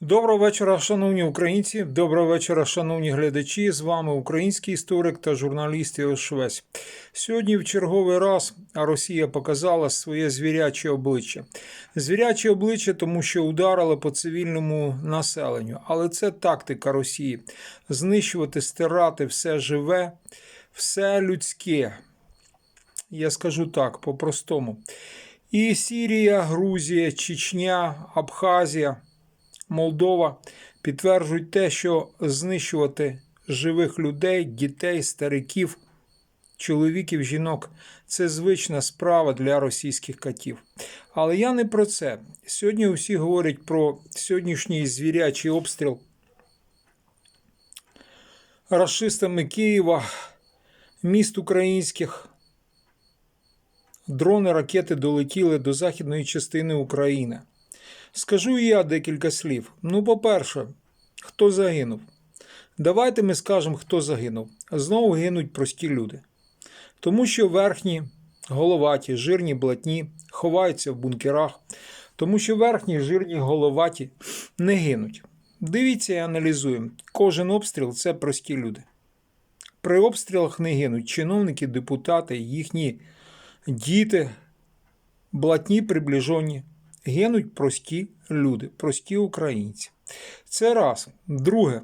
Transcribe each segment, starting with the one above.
Доброго вечора, шановні українці. Доброго вечора, шановні глядачі. З вами український історик та журналіст Іос Швець. Сьогодні в черговий раз Росія показала своє звіряче обличчя. Звіряче обличчя, тому що ударили по цивільному населенню. Але це тактика Росії: знищувати, стирати все живе, все людське. Я скажу так, по-простому. І Сірія, Грузія, Чечня, Абхазія. Молдова підтверджують те, що знищувати живих людей, дітей, стариків, чоловіків, жінок це звична справа для російських катів. Але я не про це. Сьогодні усі говорять про сьогоднішній звірячий обстріл расистами Києва, міст українських. Дрони, ракети долетіли до західної частини України. Скажу я декілька слів. Ну, по-перше, хто загинув? Давайте ми скажемо, хто загинув. Знову гинуть прості люди. Тому що верхні головаті, жирні блатні ховаються в бункерах, тому що верхні жирні головаті не гинуть. Дивіться і аналізуємо. Кожен обстріл це прості люди. При обстрілах не гинуть чиновники, депутати, їхні діти, блатні приближені гинуть прості люди, прості українці. Це раз. Друге.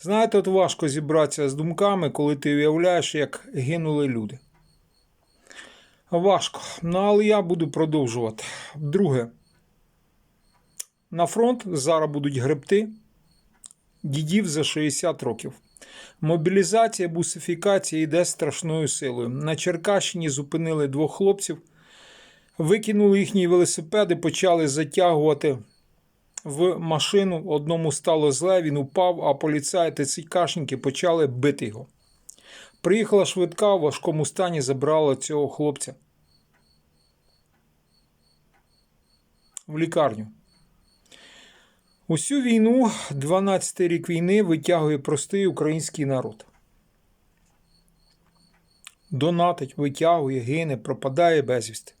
Знаєте, от важко зібратися з думками, коли ти уявляєш, як гинули люди. Важко. Ну, але я буду продовжувати. Друге. На фронт зараз будуть гребти дідів за 60 років. Мобілізація, бусифікація йде страшною силою. На Черкащині зупинили двох хлопців, викинули їхні велосипеди, почали затягувати в машину. Одному стало зле, він упав, а поліцаї та цікашники почали бити його. Приїхала швидка в важкому стані, забрала цього хлопця в лікарню. Усю війну, 12-й рік війни, витягує простий український народ. Донатить, витягує, гине, пропадає безвісти.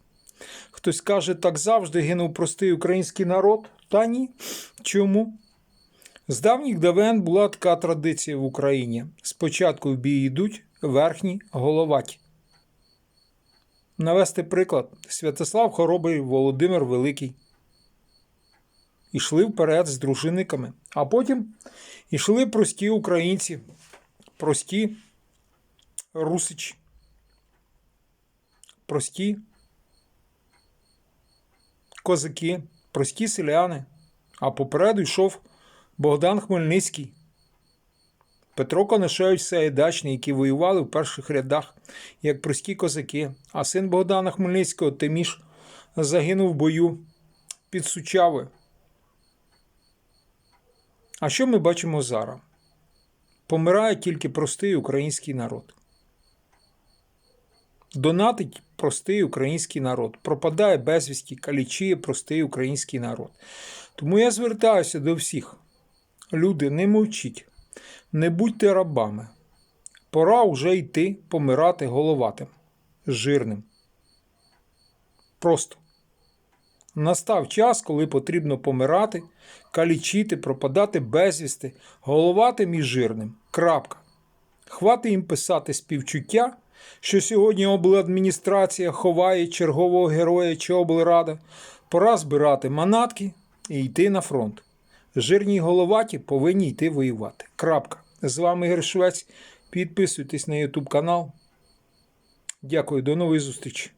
Хтось каже, так завжди гинув простий український народ. Та ні. Чому? З давніх давен була така традиція в Україні. Спочатку в бій йдуть верхні головаті. Навести приклад: Святослав Хоробий, Володимир Великий ішли вперед з дружинниками, а потім ішли прості українці, прості русичі, прості козаки, прості селяни. А попереду йшов Богдан Хмельницький, Петро Конашевич Саєдачний, які воювали в перших рядах як прості козаки. А син Богдана Хмельницького Тиміш загинув в бою під Сучавою. А що ми бачимо зараз? Помирає тільки простий український народ. Донатить простий український народ. Пропадає безвісті, калічіє простий український народ. Тому я звертаюся до всіх. Люди, не мовчіть, не будьте рабами. Пора вже йти помирати головатим, жирним. Просто. Настав час, коли потрібно помирати, калічити, пропадати безвісти, головатим і жирним. Крапка. Хвати їм писати співчуття, що сьогодні обладміністрація ховає чергового героя чи облрада. Пора збирати манатки і йти на фронт. Жирні головаті повинні йти воювати. Крапка. З вами Ігор Швець. Підписуйтесь на YouTube канал. Дякую, до нової зустрічі.